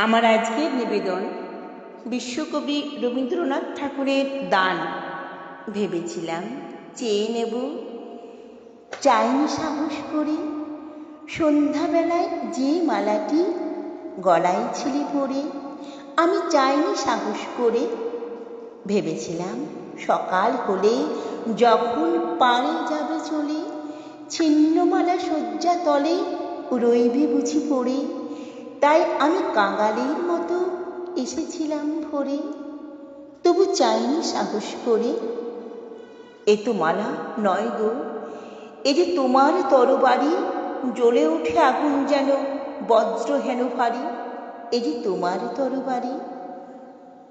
আমার আজকের নিবেদন বিশ্বকবি রবীন্দ্রনাথ ঠাকুরের দান। ভেবেছিলাম চেয়ে নেব। চাইনি সাহস করে সন্ধ্যাবেলায় যে মালাটি গলায় ছিলে পরে, আমি চাইনি সাহস করে। ভেবেছিলাম সকাল হলে যখন পাড়ে যাবে চলে, ছিন্নমালা শয্যা তলে রইবি বুঝি পড়ে। তাই আমি কাঙালির মতো এসেছিলাম ভোরে। তবু চাইনি সাহস করে। এ তো মালা নয় গো, এ যে তোমার তরবারি, জ্বলে ওঠে আগুন যেন, বজ্র হেন ভারী, এ যে তোমার তরবারি।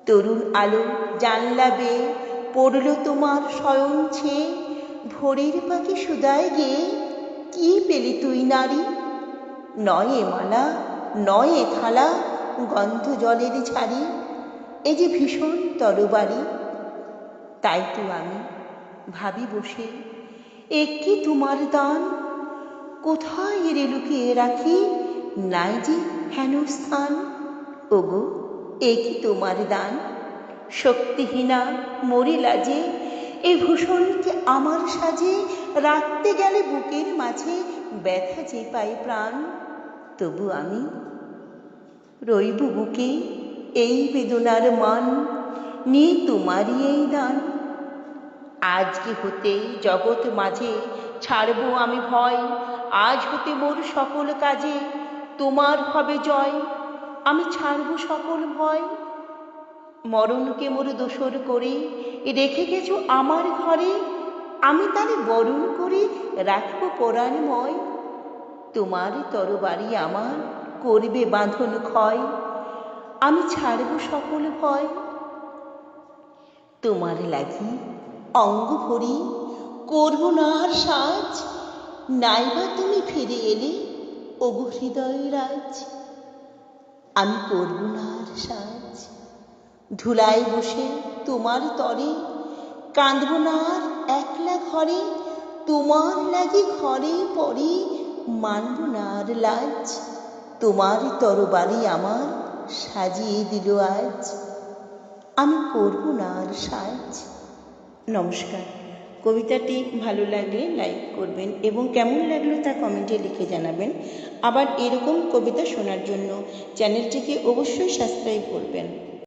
তরুণ আলো জানলা বেয়ে পড়ল তোমার স্বয়ং ছেয়ে, ভোরের পাখি সুদায় গেয়ে, কি পেলি তুই নারী? নয় এ মালা নয় এ থালা, গন্ধ জলের ছাড়ি, এ যে ভীষণ তরবারি। তাই তো আমি ভাবি বসে, এ কি তোমার দান? কোথায় এরে লুকিয়ে রাখি? নাই যে হেন স্থান। ওগো, এ কি তোমার দান? শক্তিহীনা মরিলা যে, এ ভূষণকে আমার সাজে? রাখতে গেলে বুকের মাঝে ব্যথা যে পাই প্রাণ। তবু আমি রইব বুকে এই বেদনার মান নিয়ে তোমারই এই দান। আজকে হতে জগৎ মাঝে ছাড়বো আমি ভয়, আজ হতে মোর সকল কাজে তোমার হবে জয়। আমি ছাড়বো সকল ভয়। মরণকে মোর দোসর করে রেখে গেছো আমার ঘরে, আমি তারে বরণ করে রাখব পরাণময়। তোমার তরবারি আমার করবে বাঁধন ক্ষয়। আমি ছাড়ব সকল ভয়। তোমার লাগি অঙ্গ ভরি করব না আর সাজ। নাইবা তুমি ফিরে এলে, ওগো হৃদয় রাজ। আমি করব না আর সাজ। ধুলায় বসে তোমার তরে, কাঁদব না আর একলা ঘরে। তোমার লাগি ঘরে পরে মানব না আর লাজ। তোমার তরবারি আমার, সাজিয়ে দিল আজ। আমি করব না আর সাজ। নমস্কার। কবিতাটি ভালো লাগলে লাইক করবেন এবং কেমন লাগল তা কমেন্টে লিখে জানাবেন। আবার এরকম কবিতা শোনার জন্য চ্যানেলটিকে অবশ্যই সাবস্ক্রাইব করবেন।